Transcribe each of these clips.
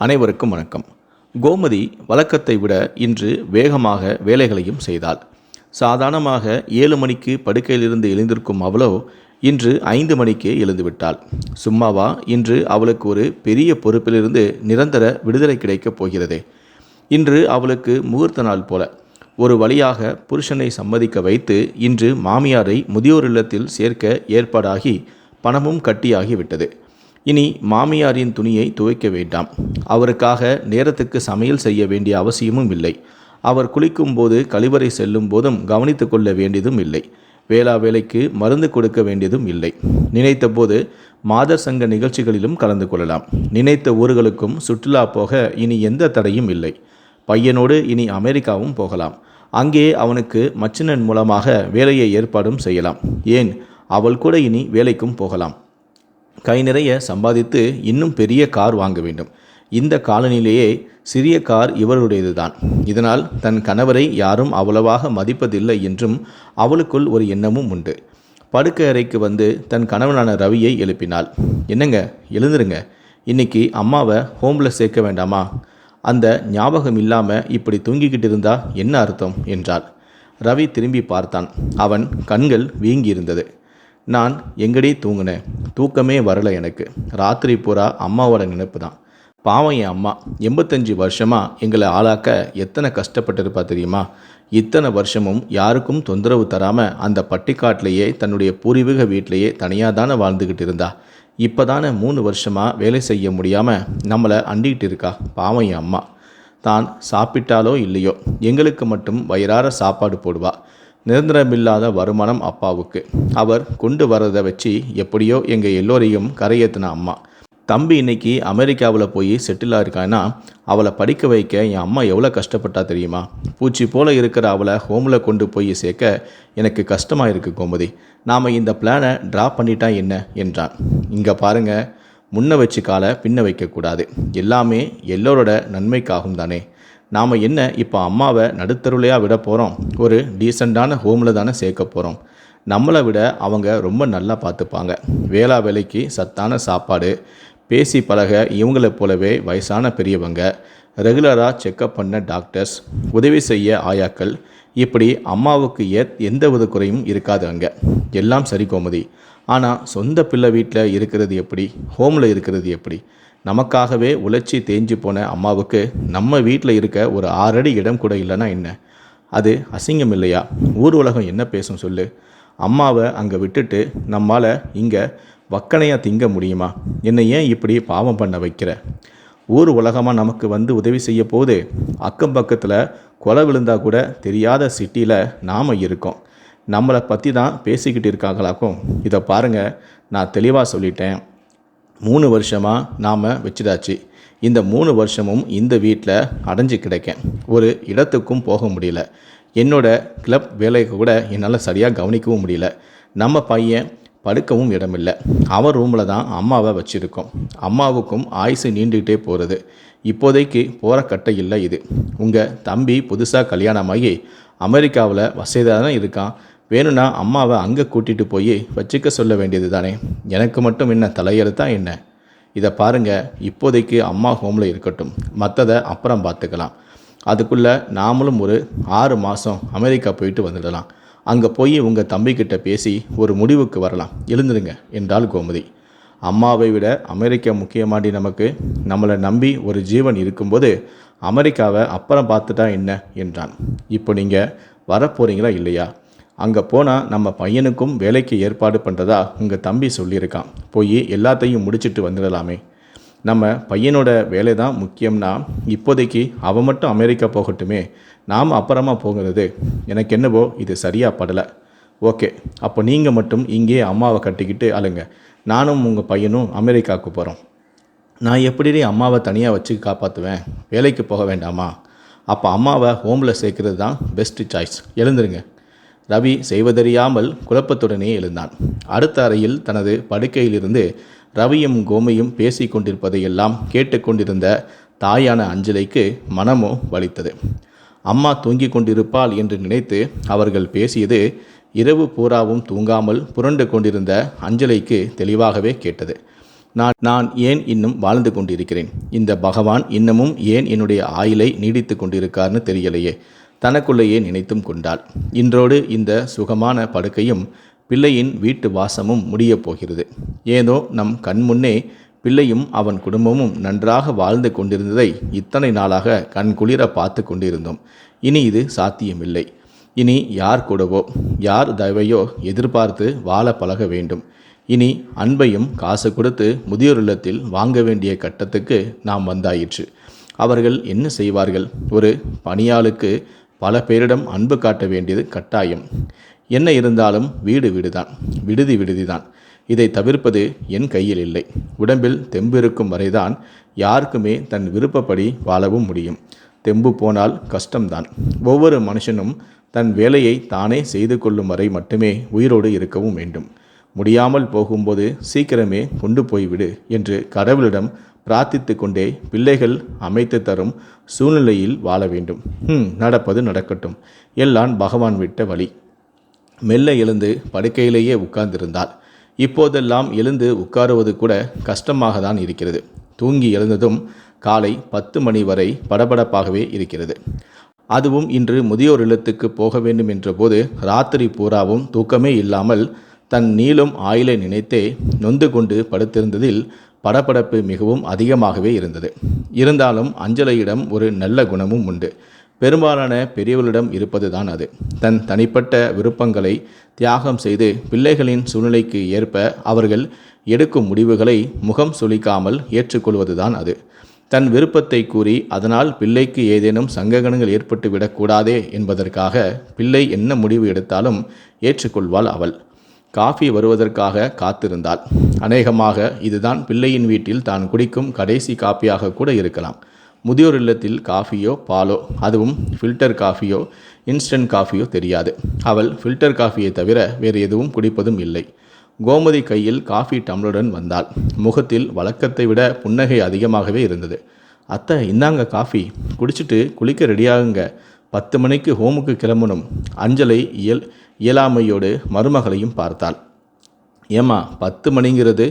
அனைவருக்கும் வணக்கம். கோமதி வழக்கத்தை விட இன்று வேகமாக வேலைகளையும் செய்தாள். சாதாரணமாக ஏழு மணிக்கு படுக்கையிலிருந்து எழுந்திருக்கும் அவளோ இன்று ஐந்து மணிக்கே எழுந்துவிட்டாள். சும்மாவா? இன்று அவளுக்கு ஒரு பெரிய பொறுப்பிலிருந்து நிரந்தர விடுதலை கிடைக்கப் போகிறதே. இன்று அவளுக்கு முகூர்த்த நாள் போல. ஒரு வழியாக புருஷனை சம்மதிக்க வைத்து இன்று மாமியாரை முதியோர் இல்லத்தில் சேர்க்க ஏற்பாடாகி பணமும் கட்டியாகிவிட்டது இனி மாமியாரின் துணியை துவைக்க வேண்டாம். அவருக்காக நேரத்துக்கு சமையல் செய்ய வேண்டிய அவசியமும் இல்லை. அவர் குளிக்கும் போது கழிவறை செல்லும் போதும் கவனித்து கொள்ள வேண்டியதும் இல்லை. வேளா வேலைக்கு மருந்து கொடுக்க வேண்டியதும் இல்லை. நினைத்தபோது மாதர் சங்க நிகழ்ச்சிகளிலும் கலந்து கொள்ளலாம். நினைத்த ஊர்களுக்கும் சுற்றுலா போக இனி எந்த தடையும் இல்லை. பையனோடு இனி அமெரிக்காவும் போகலாம். அங்கே அவனுக்கு மச்சினன் மூலமாக வேலையை ஏற்பாடும் செய்யலாம். ஏன்? அவள் கூட இனி வேலைக்கும் போகலாம். கை நிறைய சம்பாதித்து இன்னும் பெரிய கார் வாங்க வேண்டும். இந்த காலனிலேயே சிறிய கார் இவருடையது தான் இதனால் தன் கணவரை யாரும் அவ்வளவாக மதிப்பதில்லை என்றும் அவளுக்குள் ஒரு எண்ணமும் உண்டு. படுக்கை அறைக்கு வந்து தன் கணவனான ரவியை எழுப்பினாள். என்னங்க எழுந்துருங்க. இன்னைக்கு அம்மாவை ஹோமில் சேர்க்க வேண்டாமா? அந்த ஞாபகம் இல்லாமல் இப்படி தூங்கிக்கிட்டு இருந்தா என்ன அர்த்தம்? என்றாள். ரவி திரும்பி பார்த்தான். அவன் கண்கள் வீங்கியிருந்தது. நான் எங்கடி தூங்கினேன்? தூக்கமே வரலை எனக்கு. ராத்திரி பூரா அம்மாவோட நினைப்பு தான் பாவம் என் அம்மா. எண்பத்தஞ்சு வருஷமாக எங்களை ஆளாக்க எத்தனை கஷ்டப்பட்டிருப்பா தெரியுமா? இத்தனை வருஷமும் யாருக்கும் தொந்தரவு தராமல் அந்த பட்டிக்காட்டிலேயே தன்னுடைய பூர்வீக வீட்டிலேயே தனியாக தானே வாழ்ந்துக்கிட்டு இருந்தா. இப்போ தானே மூணு வருஷமாக வேலை செய்ய முடியாமல் நம்மளை அண்டிக்கிட்டு இருக்கா பாவம் என் அம்மா. தான் சாப்பிட்டாலோ இல்லையோ எங்களுக்கு மட்டும் வயிறார சாப்பாடு போடுவா. நிரந்தரமில்லாத வருமானம் அப்பாவுக்கு. அவர் கொண்டு வரதை வச்சு எப்படியோ எங்கள் எல்லோரையும் கரையேற்றின அம்மா. தம்பி இன்னைக்கு அமெரிக்காவில் போய் செட்டில் ஆயிருக்கான்னா அவளை படிக்க வைக்க என் அம்மா எவ்வளோ கஷ்டப்பட்டா தெரியுமா? பூச்சி போல் இருக்கிற அவளை ஹோமில் கொண்டு போய் சேர்க்க எனக்கு கஷ்டமாக இருக்குது கோமதி. நாம் இந்த பிளானை ட்ரா பண்ணிட்டா என்ன? என்றான். இங்கே பாருங்கள் முன்ன வச்சு காலை பின்ன வைக்கக்கூடாது எல்லாமே எல்லோரோட நன்மைக்காகும் தானே. நாம் என்ன இப்போ அம்மாவை நடுத்தருளையாக விட போகிறோம் ஒரு டீசெண்டான ஹோமில் தானே சேர்க்க போகிறோம் நம்மளை விட அவங்க ரொம்ப நல்லா பார்த்துப்பாங்க. வேளா வேலைக்கு சத்தான சாப்பாடு பேசி பழக இவங்களைப் போலவே வயசான பெரியவங்க ரெகுலராக செக்கப் பண்ண டாக்டர்ஸ் உதவி செய்ய ஆயாக்கள் இப்படி அம்மாவுக்கு ஏ எந்த வித குறையும் இருக்காது அங்கே. எல்லாம் சரி கோமதி. ஆனால் சொந்த பிள்ளை வீட்டில் இருக்கிறது எப்படி? ஹோமில் இருக்கிறது எப்படி? நமக்காகவே உழைச்சி தேஞ்சு போன அம்மாவுக்கு நம்ம வீட்டில் இருக்க ஒரு ஆறடி இடம் கூட இல்லைன்னா என்ன? அது அசிங்கம் இல்லையா? ஊர் உலகம் என்ன பேசும் சொல்லு? அம்மாவை அங்கே விட்டுட்டு நம்மால் இங்கே வக்கனையாக திங்க முடியுமா? என்னை ஏன் இப்படி பாவம் பண்ண வைக்கிற? ஊர் உலகமாக நமக்கு வந்து உதவி செய்ய போது அக்கம் பக்கத்தில் கொலை விழுந்தா கூட தெரியாத சிட்டியில் நாம் இருக்கோம். நம்மளை பற்றி தான் பேசிக்கிட்டு இருக்காங்களாக்கும். இதை பாருங்கள் நான் தெளிவாக சொல்லிட்டேன். மூணு வருஷமாக நாம் வச்சிடாச்சு இந்த மூணு வருஷமும் இந்த வீட்டில் அடைஞ்சு கிடைக்கேன். ஒரு இடத்துக்கும் போக முடியல. என்னோட கிளப் வேலையை கூட என்னால் சரியாக கவனிக்கவும் முடியல. நம்ம பையன் படுக்கவும் இடமில்லை. அவன் ரூமில் தான் அம்மாவை வச்சுருக்கோம். அம்மாவுக்கும் ஆயுசு நீண்டுக்கிட்டே போகிறது இப்போதைக்கு போகிற கட்டை இல்லை இது. உங்கள் தம்பி புதுசாக கல்யாணமாகி அமெரிக்காவில் வசதியாக தான் இருக்கான். வேணும்னா அம்மாவை அங்கே கூட்டிகிட்டு போய் வச்சுக்க சொல்ல வேண்டியது தானே? எனக்கு மட்டும் என்ன தலையெழுத்தா என்ன? இதை பாருங்கள் இப்போதைக்கு அம்மா ஹோமில் இருக்கட்டும். மற்றதை அப்புறம் பார்த்துக்கலாம் அதுக்குள்ளே நாமளும் ஒரு ஆறு மாதம் அமெரிக்கா போயிட்டு வந்துடலாம். அங்கே போய் உங்கள் தம்பிக்கிட்ட பேசி ஒரு முடிவுக்கு வரலாம். எழுந்துருங்க என்றாள் கோமதி. அம்மாவை விட அமெரிக்கா முக்கியமாண்டி நமக்கு. நம்மளை நம்பி ஒரு ஜீவன் இருக்கும்போது அமெரிக்காவை அப்புறம் பார்த்துட்டா என்ன? என்றான். இப்போ நீங்கள் வரப்போகிறீங்களா இல்லையா? அங்கே போனால் நம்ம பையனுக்கும் வேலைக்கு ஏற்பாடு பண்ணுறதா உங்கள் தம்பி சொல்லியிருக்கான். போய் எல்லாத்தையும் முடிச்சிட்டு வந்துடலாமே. நம்ம பையனோட வேலை தான் முக்கியம்னா இப்போதைக்கு அவன் மட்டும் அமெரிக்கா போகட்டுமே. நாம் அப்புறமா போகிறது. எனக்கு என்னவோ இது சரியாக படலை. ஓகே அப்போ நீங்கள் மட்டும் இங்கே அம்மாவை கட்டிக்கிட்டு அழுங்க. நானும் உங்கள் பையனும் அமெரிக்காவுக்கு போகிறோம் நான் எப்படி அம்மாவை தனியாக வச்சு காப்பாற்றுவேன் வேலைக்கு போக வேண்டாமா? அப்போ அம்மாவை ஹோமில் சேர்க்கறது தான் பெஸ்ட்டு சாய்ஸ் எழுந்துருங்க. ரவி செய்வதறியாமல் குழப்பத்துடனே எழுந்தான். அடுத்த அறையில் தனது படுக்கையிலிருந்து ரவியும் கோமையும் பேசி கொண்டிருப்பதையெல்லாம் கேட்டுக்கொண்டிருந்த தாயான அஞ்சலிக்கு மனமோ வலித்தது. அம்மா தூங்கிக் கொண்டிருப்பாள் என்று நினைத்து அவர்கள் பேசியது இரவு பூராவும் தூங்காமல் புரண்டு கொண்டிருந்த அஞ்சலிக்கு தெளிவாகவே கேட்டது. நான் நான் ஏன் இன்னும் வாழ்ந்து கொண்டிருக்கிறேன்? இந்த பகவான் இன்னமும் ஏன் என்னுடைய ஆயிலை நீடித்து கொண்டிருக்கார்னு தெரியலையே. தனக்குள்ளேயே நினைத்தும் கொண்டாள். இன்றோடு இந்த சுகமான படுக்கையும் பிள்ளையின் வீட்டு வாசமும் முடியப் போகிறது. ஏதோ நம் கண்முன்னே பிள்ளையும் அவன் குடும்பமும் நன்றாக வாழ்ந்து கொண்டிருந்ததை இத்தனை நாளாக கண்குளிர பார்த்து கொண்டிருந்தோம். இனி இது சாத்தியமில்லை. இனி யார் கூடவோ யார் தயவையோ எதிர்பார்த்து வாழ பழக வேண்டும். இனி அன்பையும் காசு கொடுத்து முதியோர் இல்லத்தில் வாங்க வேண்டிய கட்டத்துக்கு நாம் வந்தாயிற்று. அவர்கள் என்ன செய்வார்கள்? ஒரு பணியாளுக்கு பல பேரிடம் அன்பு காட்ட வேண்டியது கட்டாயம். என்ன இருந்தாலும் வீடு வீடுதான். விடுதி விடுதிதான். இதை தவிர்ப்பது என் கையில் இல்லை. உடம்பில் தெம்பு இருக்கும் வரைதான் யாருக்குமே தன் விருப்பப்படி வாழவும் முடியும். தெம்பு போனால் கஷ்டம்தான். ஒவ்வொரு மனுஷனும் தன் வேலையை தானே செய்து கொள்ளும் வரை மட்டுமே உயிரோடு இருக்கவும் வேண்டும். முடியாமல் போகும்போது சீக்கிரமே கொண்டு போய்விடு என்று கடவுளிடம் பிரார்த்தித்து கொண்டே பிள்ளைகள் அமைத்து தரும் சூழ்நிலையில் வாழ வேண்டும். ம் நடப்பது நடக்கட்டும். எல்லாம் பகவான் விட்ட வழி. மெல்ல எழுந்து படுக்கையிலேயே உட்கார்ந்திருந்தாள். இப்போதெல்லாம் எழுந்து உட்காருவது கூட கஷ்டமாக தான் இருக்கிறது. தூங்கி எழுந்ததும் காலை பத்து மணி வரை படபடப்பாகவே இருக்கிறது. அதுவும் இன்று முதியோர் இல்லத்துக்கு போக வேண்டும் என்றபோது ராத்திரி பூராவும் தூக்கமே இல்லாமல் தன் நீளும் ஆயிலை நினைத்தே நொந்து கொண்டு படுத்திருந்ததில் படபடப்பு மிகவும் அதிகமாகவே இருந்தது. இருந்தாலும் அஞ்சலையிடம் ஒரு நல்ல குணமும் உண்டு. பெரும்பாலான பெரியவர்களிடம் இருப்பதுதான் அது. தன் தனிப்பட்ட விருப்பங்களை தியாகம் செய்து பிள்ளைகளின் சூழ்நிலைக்கு ஏற்ப அவர்கள் எடுக்கும் முடிவுகளை முகம் சுளிக்காமல் ஏற்றுக்கொள்வதுதான் அது. தன் விருப்பத்தை கூறி அதனால் பிள்ளைக்கு ஏதேனும் சங்ககணங்கள் ஏற்பட்டு விடக்கூடாதே என்பதற்காக பிள்ளை என்ன முடிவு எடுத்தாலும் ஏற்றுக்கொள்வாள் அவள். காஃபி வருவதற்காக காத்திருந்தாள். அநேகமாக இதுதான் பிள்ளையின் வீட்டில் தான் குடிக்கும் கடைசி காப்பியாக கூட இருக்கலாம். முதியோர் இல்லத்தில் காஃபியோ பாலோ அதுவும் ஃபில்டர் காஃபியோ இன்ஸ்டன்ட் காஃபியோ தெரியாது. அவள் ஃபில்டர் காஃபியை தவிர வேறு எதுவும் குடிப்பதும் இல்லை. கோமதி கையில் காஃபி டம்ளருடன் வந்தாள். முகத்தில் வழக்கத்தை விட புன்னகை அதிகமாகவே இருந்தது. அத்தை இந்தாங்க காஃபி. குடிச்சிட்டு குளிக்க ரெடியாகுங்க பத்து மணிக்கு ஹோமுக்கு கிளம்பணும் அஞ்சலை இயல் இயலாமையோடு மருமகளையும் பார்த்தாள். ஏம்மா பத்து மணிங்கிறது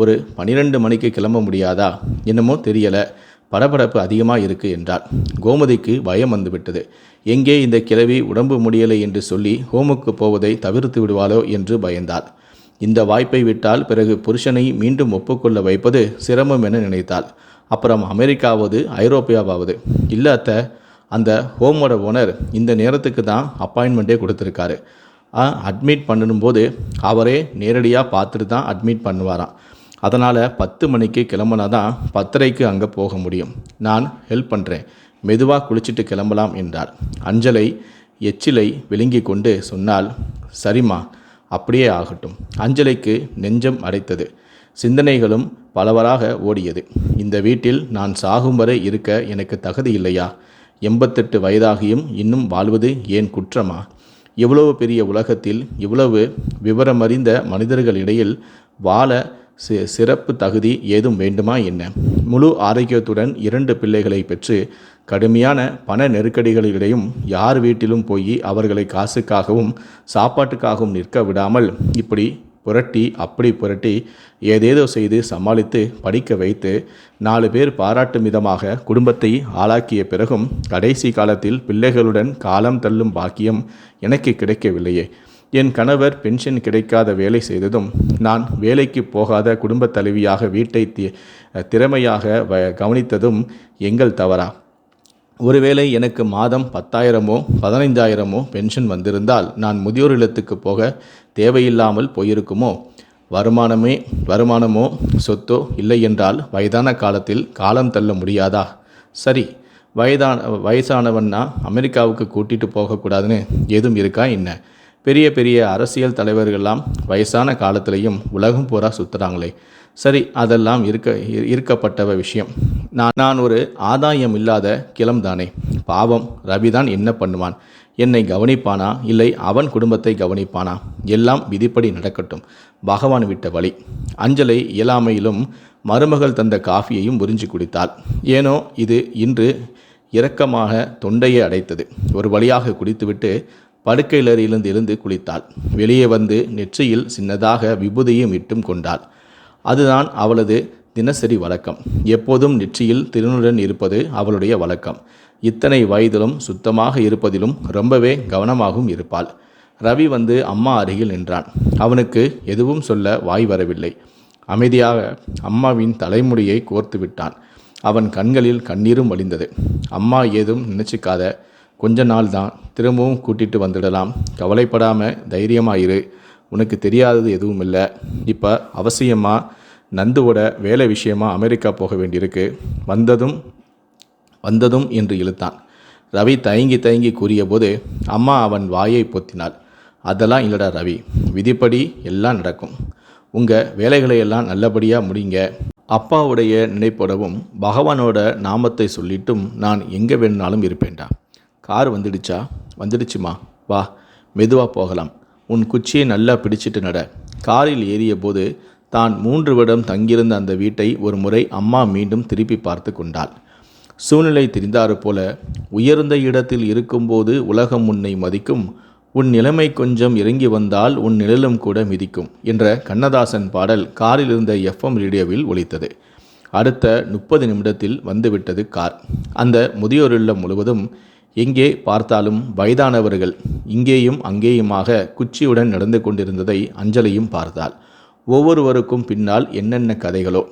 ஒரு பனிரெண்டு மணிக்கு கிளம்ப முடியாதா? என்னமோ தெரியலை. படபடப்பு அதிகமாக இருக்கு என்றார் கோமதிக்கு பயம் வந்துவிட்டது. எங்கே இந்த கிழவி உடம்பு முடியலை என்று சொல்லி ஹோமுக்கு போவதை தவிர்த்து விடுவாளோ என்று பயந்தாள். இந்த வாய்ப்பை விட்டால் பிறகு புருஷனை மீண்டும் ஒப்புக்கொள்ள வைப்பது சிரமம் என நினைத்தாள். அப்புறம் அமெரிக்காவது ஐரோப்பியாவாவது? இல்லாத அந்த ஹோமோட ஓனர் இந்த நேரத்துக்கு தான் அப்பாயின்மெண்ட்டே கொடுத்துருக்காரு. அட்மிட் பண்ணணும்போது அவரே நேரடியாக பார்த்துட்டு தான் அட்மிட் பண்ணுவாராம். அதனால் பத்து மணிக்கு கிளம்புனா தான் பத்தரைக்கு அங்கே போக முடியும். நான் ஹெல்ப் பண்ணுறேன் மெதுவாக குளிச்சுட்டு கிளம்பலாம் என்றார். அஞ்சலை எச்சிலை விழுங்கி கொண்டு சொன்னால் சரிம்மா அப்படியே ஆகட்டும். அஞ்சலைக்கு நெஞ்சம் அடைத்தது. சிந்தனைகளும் பலவராக ஓடியது. இந்த வீட்டில் நான் சாகும் வரை இருக்க எனக்கு தகுதி இல்லையா? எண்பத்தெட்டு வயதாகியும் இன்னும் வாழ்வது ஏன் குற்றமா? இவ்வளவு பெரிய உலகத்தில் இவ்வளவு விவரமறிந்த மனிதர்களிடையில் வாழ சி சிறப்பு தகுதி ஏதும் வேண்டுமா என்ன? முழு ஆரோக்கியத்துடன் இரண்டு பிள்ளைகளை பெற்று கடுமையான பண நெருக்கடிகளிடையும் யார் வீட்டிலும் போய் அவர்களை காசுக்காகவும் சாப்பாட்டுக்காகவும் நிற்க விடாமல் இப்படி புரட்டி அப்படி புரட்டி ஏதேதோ செய்து சமாளித்து படிக்க வைத்து நாலு பேர் பாராட்டும் விதமாக குடும்பத்தை ஆளாக்கிய பிறகும் கடைசி காலத்தில் பிள்ளைகளுடன் காலம் தள்ளும் பாக்கியம் எனக்கு கிடைக்கவில்லையே. என் கணவர் பென்ஷன் கிடைக்காத வேலை செய்ததும் நான் வேலைக்கு போகாத குடும்பத் தலைவியாக வீட்டை தி திறமையாக வ கவனித்ததும் எங்கள் தவறா. ஒருவேளை எனக்கு மாதம் பத்தாயிரமோ பதினைந்தாயிரமோ பென்ஷன் வந்திருந்தால் நான் முதியோர் இல்லத்துக்கு போக தேவையில்லாமல் போயிருக்குமோ? வருமானமே வருமானமோ சொத்தோ இல்லை என்றால் வயதான காலத்தில் காலம் தள்ள முடியாதா? சரி வயதான வயசானவன்னா அமெரிக்காவுக்கு கூட்டிகிட்டு போகக்கூடாதுன்னு எதுவும் இருக்கா என்ன? பெரிய பெரிய அரசியல் தலைவர்கள்லாம் வயசான காலத்திலையும் உலகம் பூரா சுற்றுறாங்களே சரி அதெல்லாம் இருக்க இருக்கப்பட்டவ விஷயம். நான் நான் ஒரு ஆதாயம் இல்லாத கிளம் தானே பாவம் ரவிதான் என்ன பண்ணுவான்? என்னை கவனிப்பானா? இல்லை அவன் குடும்பத்தை கவனிப்பானா? எல்லாம் விதிப்படி நடக்கட்டும். பகவான் விட்ட வழி. அஞ்சலை இயலாமையிலும் மருமகள் தந்த காஃபியையும் உறிஞ்சி குடித்தாள். ஏனோ இது இன்று இரக்கமாக தொண்டையை அடைத்தது. ஒரு வழியாக குடித்துவிட்டு படுக்கையிலிருந்து எழுந்து குளித்தாள். வெளியே வந்து நெற்றியில் சின்னதாக விபூதியும் இட்டும் கொண்டாள். அதுதான் அவளது தினசரி வழக்கம். எப்போதும் நெற்றியில் திருநுடன் இருப்பது அவளுடைய வழக்கம். இத்தனை வயதிலும் சுத்தமாக இருப்பதிலும் ரொம்பவே கவனமாகவும் இருப்பாள். ரவி வந்து அம்மா அருகில் நின்றான். அவனுக்கு எதுவும் சொல்ல வாய் வரவில்லை. அமைதியாக அம்மாவின் தலைமுடியை கோர்த்து விட்டான். அவன் கண்களில் கண்ணீரும் வழிந்தது. அம்மா ஏதும் நினச்சிக்காத கொஞ்ச நாள் தான் திரும்பவும் கூட்டிட்டு வந்துடலாம். கவலைப்படாம தைரியமாயிரு. உனக்கு தெரியாதது எதுவும் இல்லை. இப்போ அவசியமாக நந்துவோட வேலை விஷயமா அமெரிக்கா போக வேண்டியிருக்கு. வந்ததும் வந்ததும் என்று இழுத்தான். ரவி தயங்கி தயங்கி கூறியபோது அம்மா அவன் வாயை பொத்தினாள். அதெல்லாம் இல்லடா ரவி. விதிப்படி எல்லாம் நடக்கும். உங்கள் வேலைகளை எல்லாம் நல்லபடியாக முடிங்க. அப்பாவுடைய நினைப்போடவும் பகவானோட நாமத்தை சொல்லிட்டும் நான் எங்கே வேணுனாலும் இருப்பேன்டா. கார் வந்துடுச்சா? வந்துடுச்சுமா. வா மெதுவாக போகலாம். உன் குச்சியை நல்லா பிடிச்சிட்டு நட. காரில் ஏறிய போது தான் மூன்று வருடம் தங்கியிருந்த அந்த வீட்டை ஒரு முறை அம்மா மீண்டும் திருப்பி பார்த்து கொண்டாள். சூழ்நிலை தெரிந்தாறு போல உயர்ந்த இடத்தில் இருக்கும்போது உலகம் உன்னை மதிக்கும். உன் நிலைமை கொஞ்சம் இறங்கி வந்தால் உன் நிழலும் கூட மிதிக்கும் என்ற கண்ணதாசன் பாடல் காரில் இருந்த எஃப்எம் ரேடியோவில் ஒலித்தது. அடுத்த முப்பது நிமிடத்தில் வந்துவிட்டது கார். அந்த முதியோர் இல்லம் முழுவதும் எங்கே பார்த்தாலும் வயதானவர்கள் இங்கேயும் அங்கேயுமாக குச்சியுடன் நடந்து கொண்டிருந்ததை அஞ்சலியும் பார்த்தாள். ஒவ்வொருவருக்கும் பின்னால் என்னென்ன கதைகளோ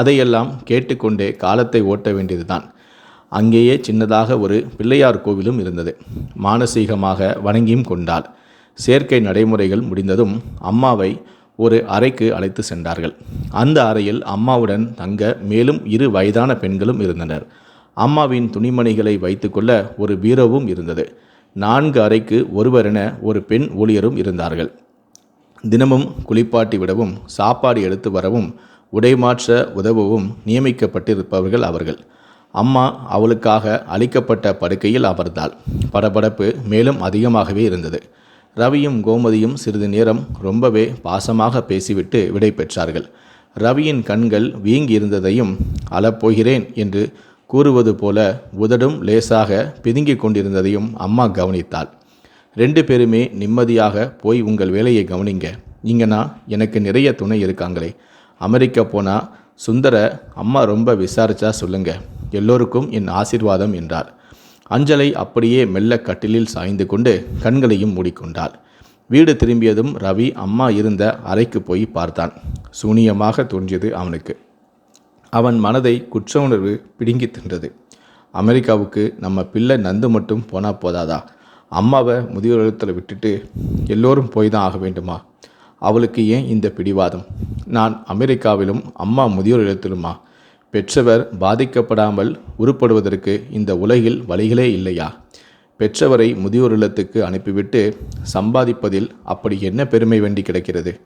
அதையெல்லாம் கேட்டுக்கொண்டே காலத்தை ஓட்ட வேண்டியதுதான். அங்கேயே சின்னதாக ஒரு பிள்ளையார் கோவிலும் இருந்தது. மானசீகமாக வணங்கியும் கொண்டாள். சேர்க்கை நடைமுறைகள் முடிந்ததும் அம்மாவை ஒரு அறைக்கு அழைத்து சென்றார்கள். அந்த அறையில் அம்மாவுடன் தங்க மேலும் இரு வயதான பெண்களும் இருந்தனர். அம்மாவின் துணிமணிகளை வைத்துக்கொள்ள ஒரு பீரோவும் இருந்தது. நான்கு அறைக்கு ஒருவரென ஒரு பெண் ஊழியரும் இருந்தார்கள். தினமும் குளிப்பாட்டி விடவும் சாப்பாடு எடுத்து வரவும் உடை மாற்ற உதவவும் நியமிக்கப்பட்டிருப்பவர்கள் அவர்கள். அம்மா அவளுக்காக அளிக்கப்பட்ட படுக்கையில் அமர்ந்தாள். படபடப்பு மேலும் அதிகமாகவே இருந்தது. ரவியும் கோமதியும் சிறிது நேரம் ரொம்பவே பாசமாக பேசிவிட்டு விடை பெற்றார்கள். ரவியின் கண்கள் வீங்கி இருந்ததையும் அழப்போகிறேன் என்று கூறுவது போல உதடும் லேசாக பிதுங்கிக் கொண்டிருந்ததையும் அம்மா கவனித்தாள். ரெண்டு பேருமே நிம்மதியாக போய் உங்கள் வேலையை கவனிங்க. இங்கனா எனக்கு நிறைய துணை இருக்காங்களே. அமெரிக்கா போனால் சுந்தர அம்மா ரொம்ப விசாரிச்சா சொல்லுங்க. எல்லோருக்கும் என் ஆசிர்வாதம் என்றார். அஞ்சலை அப்படியே மெல்ல கட்டிலில் சாய்ந்து கொண்டு கண்களையும் மூடிக்கொண்டாள். வீடு திரும்பியதும் ரவி அம்மா இருந்த அறைக்கு போய் பார்த்தான். சூனியமாக தோன்றியது அவனுக்கு. அவன் மனதை குற்ற உணர்வு பிடுங்கி தின்றது. அமெரிக்காவுக்கு நம்ம பிள்ளை நந்து மட்டும் போனால் போதாதா? அம்மாவை முதியோர் இல்லத்தில் விட்டுட்டு எல்லோரும் போய் தான் ஆக வேண்டுமா? அவளுக்கு ஏன் இந்த பிடிவாதம்? நான் அமெரிக்காவிலும் அம்மா முதியோர் இல்லத்திலுமா பெற்றவர் பாதிக்கப்படாமல் உருப்படுவதற்கு இந்த உலகில் வழிகளே இல்லையா? பெற்றவரை முதியோர் இல்லத்துக்கு அனுப்பிவிட்டு சம்பாதிப்பதில் அப்படி என்ன பெருமை வேண்டி கிடக்கிறது?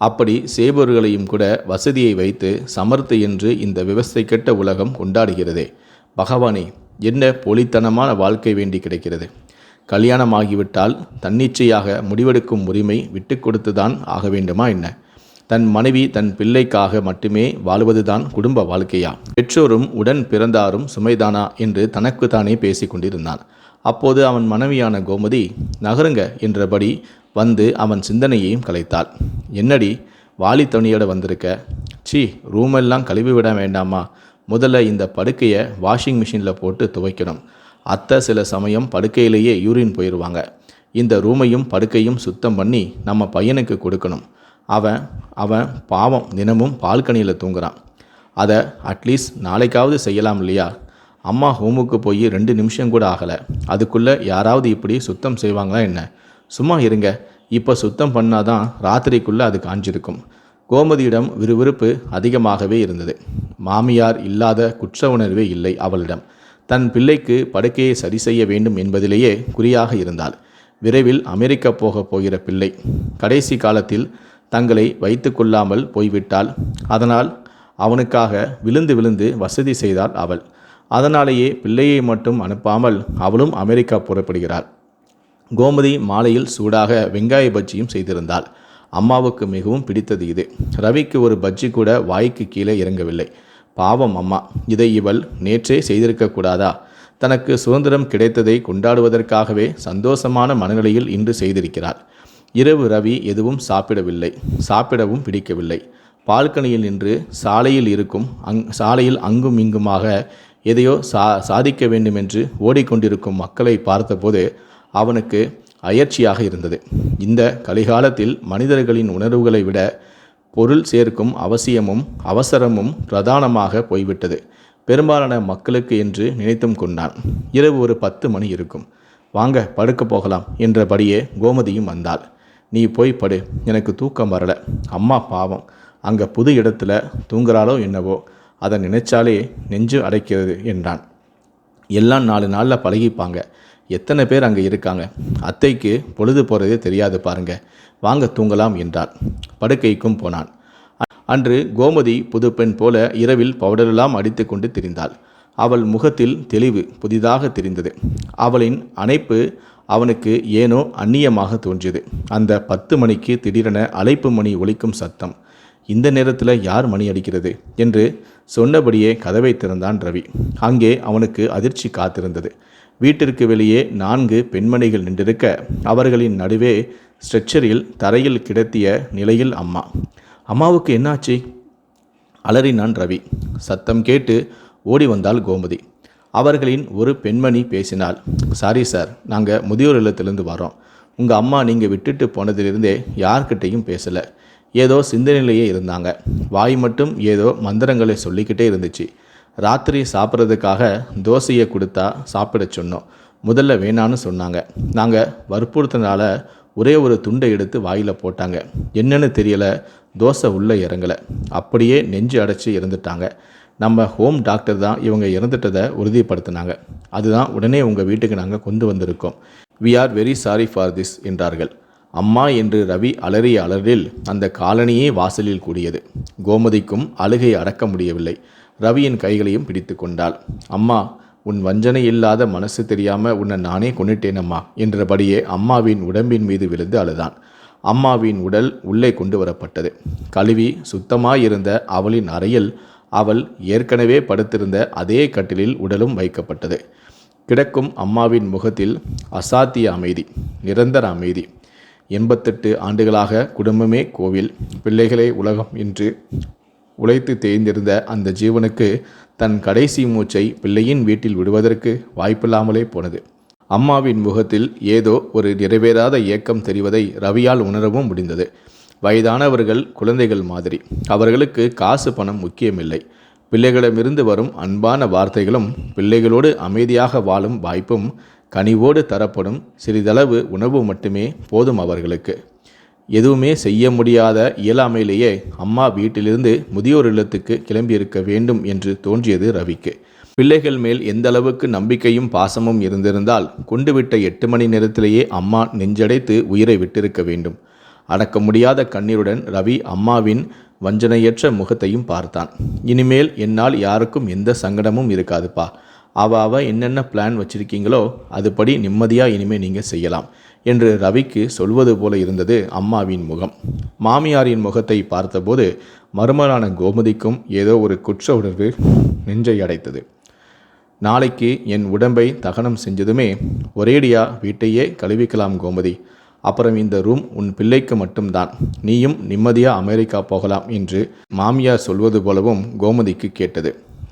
அப்படி செய்பவர்களையும் கூட வசதியை வைத்து சமர்த்து என்று இந்த விவசாய கெட்ட உலகம் கொண்டாடுகிறதே. பகவானே என்ன போலித்தனமான வாழ்க்கை வேண்டி கிடைக்கிறது. கல்யாணம் ஆகிவிட்டால் தன்னிச்சையாக முடிவெடுக்கும் உரிமை விட்டு கொடுத்துதான் ஆக வேண்டுமா என்ன? தன் மனைவி தன் பிள்ளைக்காக மட்டுமே வாழ்வதுதான் குடும்ப வாழ்க்கையா? பெற்றோரும் உடன் பிறந்தாரும் சுமைதானா என்று தனக்குத்தானே பேசிக் கொண்டிருந்தான். அப்போது அவன் மனைவியான கோமதி நகருங்க என்றபடி வந்து அவன் சிந்தனையையும் கலைத்தாள். என்னடி வாலித்தணியோட வந்திருக்க? சி ரூமெல்லாம் கழுவி விட வேண்டாமா? முதல்ல இந்த படுக்கையை வாஷிங் மிஷினில் போட்டு துவைக்கணும். அத்தை சில சமயம் படுக்கையிலேயே யூரின் போயிடுவாங்க இந்த ரூமையும் படுக்கையும் சுத்தம் பண்ணி நம்ம பையனுக்கு கொடுக்கணும். அவன் அவன் பாவம் தினமும் பால்கனியில் தூங்குறான். அதை அட்லீஸ்ட் நாளைக்காவது செய்யலாம் இல்லையா? அம்மா ஹோமுக்கு போய் ரெண்டு நிமிஷம் கூட ஆகலை. அதுக்குள்ளே யாராவது இப்படி சுத்தம் செய்வாங்களா என்ன? சும்மா இருங்க. இப்போ சுத்தம் பண்ணாதான் ராத்திரிக்குள்ளே அது காஞ்சிருக்கும். கோமதியிடம் விறுவிறுப்பு அதிகமாகவே இருந்தது. மாமியார் இல்லாத குற்ற உணர்வே இல்லை அவளிடம். தன் பிள்ளைக்கு படுக்கையை சரி செய்ய வேண்டும் என்பதிலேயே குறியாக இருந்தாள். விரைவில் அமெரிக்கா போகப் போகிற பிள்ளை. கடைசி காலத்தில் தங்களை வைத்து கொள்ளாமல் போய்விட்டாள். அதனால் அவனுக்காக விழுந்து விழுந்து வசதி செய்தாள் அவள். அதனாலேயே பிள்ளையை மட்டும் அனுப்பாமல் அவளும் அமெரிக்கா புறப்படுகிறாள். கோமதி மாலையில் சூடாக வெங்காய பஜ்ஜியும் செய்திருந்தாள். அம்மாவுக்கு மிகவும் பிடித்தது இது. ரவிக்கு ஒரு பஜ்ஜி கூட வாய்க்கு கீழே இறங்கவில்லை. பாவம் அம்மா. இதை இவள் நேற்றே செய்திருக்கக்கூடாதா தனக்கு சுதந்திரம் கிடைத்ததை கொண்டாடுவதற்காகவே சந்தோஷமான மனநிலையில் இன்று செய்திருக்கிறாள். இரவு ரவி எதுவும் சாப்பிடவில்லை. சாப்பிடவும் பிடிக்கவில்லை. பால்கனியில் நின்று சாலையில் இருக்கும் அங் சாலையில் அங்கும் இங்குமாக எதையோ சா சாதிக்க வேண்டுமென்று ஓடிக்கொண்டிருக்கும் மக்களை பார்த்தபோது அவனுக்கு அயற்சியாக இருந்தது. இந்த கலிகாலத்தில் மனிதர்களின் உணர்வுகளை விட பொருள் சேர்க்கும் அவசியமும் அவசரமும் பிரதானமாக போய்விட்டது. பெரும்பாலான மக்களுக்கு என்று நினைத்தும் கொண்டான். இரவு ஒரு பத்து மணி இருக்கும். வாங்க படுக்க போகலாம் என்றபடியே கோமதியும் வந்தாள். நீ போய் படு. எனக்கு தூக்கம் வரல. அம்மா பாவம். அங்கே புது இடத்துல தூங்குறாளோ என்னவோ அதை நினைச்சாலே நெஞ்சு அடைக்கிறது என்றான். எல்லாம் நாலு நாளில் பழகிப்பாங்க. எத்தனை பேர் அங்கே இருக்காங்க? அத்தைக்கு பொழுது போகிறதே தெரியாது பாருங்க. வாங்க தூங்கலாம் என்றாள். படுக்கைக்கும் போனான். அன்று கோமதி புதுப்பெண் போல இரவில் பவுடரெல்லாம் அடித்து கொண்டு திரிந்தாள். அவள் முகத்தில் தெளிவு புதிதாக தெரிந்தது. அவளின் அணைப்பு அவனுக்கு ஏனோ அந்நியமாக தோன்றியது. அந்த பத்து மணிக்கு திடீரென அழைப்பு மணி ஒலிக்கும் சத்தம் இந்த நேரத்தில் யார் மணி அடிக்கிறது? என்று சொன்னபடியே கதவை திறந்தான் ரவி. அங்கே அவனுக்கு அதிர்ச்சி காத்திருந்தது. வீட்டிற்கு வெளியே நான்கு பெண்மணிகள் நின்றிருக்க அவர்களின் நடுவே ஸ்ட்ரெச்சரில் தரையில் கிடத்திய நிலையில் அம்மா. அம்மாவுக்கு என்னாச்சு? அலறினான் ரவி. சத்தம் கேட்டு ஓடி வந்தாள் கோமதி. அவர்களின் ஒரு பெண்மணி பேசினாள். சாரி சார் நாங்கள் முதியோர் இல்லத்திலிருந்து வரோம் உங்கள் அம்மா நீங்கள் விட்டுட்டு போனதிலிருந்தே யார்கிட்டையும் பேசலை. ஏதோ சிந்தனையிலேயே இருந்தாங்க. வாய் மட்டும் ஏதோ மந்திரங்களை சொல்லிக்கிட்டே இருந்துச்சு. ராத்திரி சாப்பிட்றதுக்காக தோசையை கொடுத்தா சாப்பிட சொன்னோம். முதல்ல வேணான்னு சொன்னாங்க. நாங்கள் வற்புறுத்தினால ஒரே ஒரு துண்டை எடுத்து வாயில் போட்டாங்க. என்னன்னு தெரியலை தோசை உள்ளே இறங்கலை. அப்படியே நெஞ்சு அடைச்சி இறந்துட்டாங்க. நம்ம ஹோம் டாக்டர் தான் இவங்க இறந்துட்டதை உறுதிப்படுத்தினாங்க. அதுதான் உடனே உங்கள் வீட்டுக்கு நாங்கள் கொண்டு வந்திருக்கோம். We are very sorry for this என்றார்கள். அம்மா என்று ரவி அலறிய அலறில் அந்த காலனியே வாசலில் கூடியது. கோமதிக்கும் அழுகை அடக்க முடியவில்லை. ரவியின் கைகளையும் பிடித்து கொண்டாள். அம்மா உன் வஞ்சனை இல்லாத மனசு தெரியாம உன்னை நானே கொண்டுட்டேனம்மா என்றபடியே அம்மாவின் உடம்பின் மீது விழுந்து அழுதான். அம்மாவின் உடல் உள்ளே கொண்டு வரப்பட்டது. கழுவி சுத்தமாயிருந்த அவளின் அறையில் அவள் ஏற்கனவே படுத்திருந்த அதே கட்டிலில் உடலும் வைக்கப்பட்டது. கிடக்கும் அம்மாவின் முகத்தில் அசாத்திய அமைதி நிரந்தர அமைதி. எண்பத்தெட்டு ஆண்டுகளாக குடும்பமே கோவில் பிள்ளைகளே உலகம் என்று உழைத்து தேய்ந்திருந்த அந்த ஜீவனுக்கு தன் கடைசி மூச்சை பிள்ளையின் வீட்டில் விடுவதற்கு வாய்ப்பில்லாமலே போனது. அம்மாவின் முகத்தில் ஏதோ ஒரு நிறைவேறாத ஏக்கம் தெரிவதை ரவியால் உணரவும் முடிந்தது. வயதானவர்கள் குழந்தைகள் மாதிரி. அவர்களுக்கு காசு பணம் முக்கியமில்லை. பிள்ளைகளிடமிருந்து வரும் அன்பான வார்த்தைகளும் பிள்ளைகளோடு அமைதியாக வாழும் வாய்ப்பும் கனிவோடு தரப்படும் சிறிதளவு உணவு மட்டுமே போதும் அவர்களுக்கு. எதுவுமே செய்ய முடியாத இயலாமையிலேயே அம்மா வீட்டிலிருந்து முதியோர் இல்லத்துக்கு கிளம்பியிருக்க வேண்டும் என்று தோன்றியது ரவிக்கு. பிள்ளைகள் மேல் எந்த அளவுக்கு நம்பிக்கையும் பாசமும் இருந்திருந்தால் கொண்டுவிட்ட எட்டு மணி நேரத்திலேயே அம்மா நெஞ்சடைத்து உயிரை விட்டிருக்க வேண்டும். அடக்க முடியாத கண்ணீருடன் ரவி அம்மாவின் வஞ்சனையற்ற முகத்தையும் பார்த்தான். இனிமேல் என்னால் யாருக்கும் எந்த சங்கடமும் இருக்காதுப்பா. அவ அவ என்னென்ன பிளான் வச்சிருக்கீங்களோ அதுபடி நிம்மதியாக இனிமேல் நீங்கள் செய்யலாம். என்று ரவிக்கு சொல்வது போல இருந்தது அம்மாவின் முகம். மாமியாரின் முகத்தை பார்த்தபோது மருமலான கோமதிக்கும் ஏதோ ஒரு குற்ற உணர்வு நெஞ்சை அடைத்தது. நாளைக்கு என் உடம்பை தகனம் செஞ்சதுமே ஒரேடியா வீட்டையே கழுவிக்கலாம் கோமதி. அப்புறம் இந்த ரூம் உன் பிள்ளைக்கு மட்டும்தான். நீயும் நிம்மதியாக அமெரிக்கா போகலாம் என்று மாமியார் சொல்வது போலவும் கோமதிக்கு கேட்டது.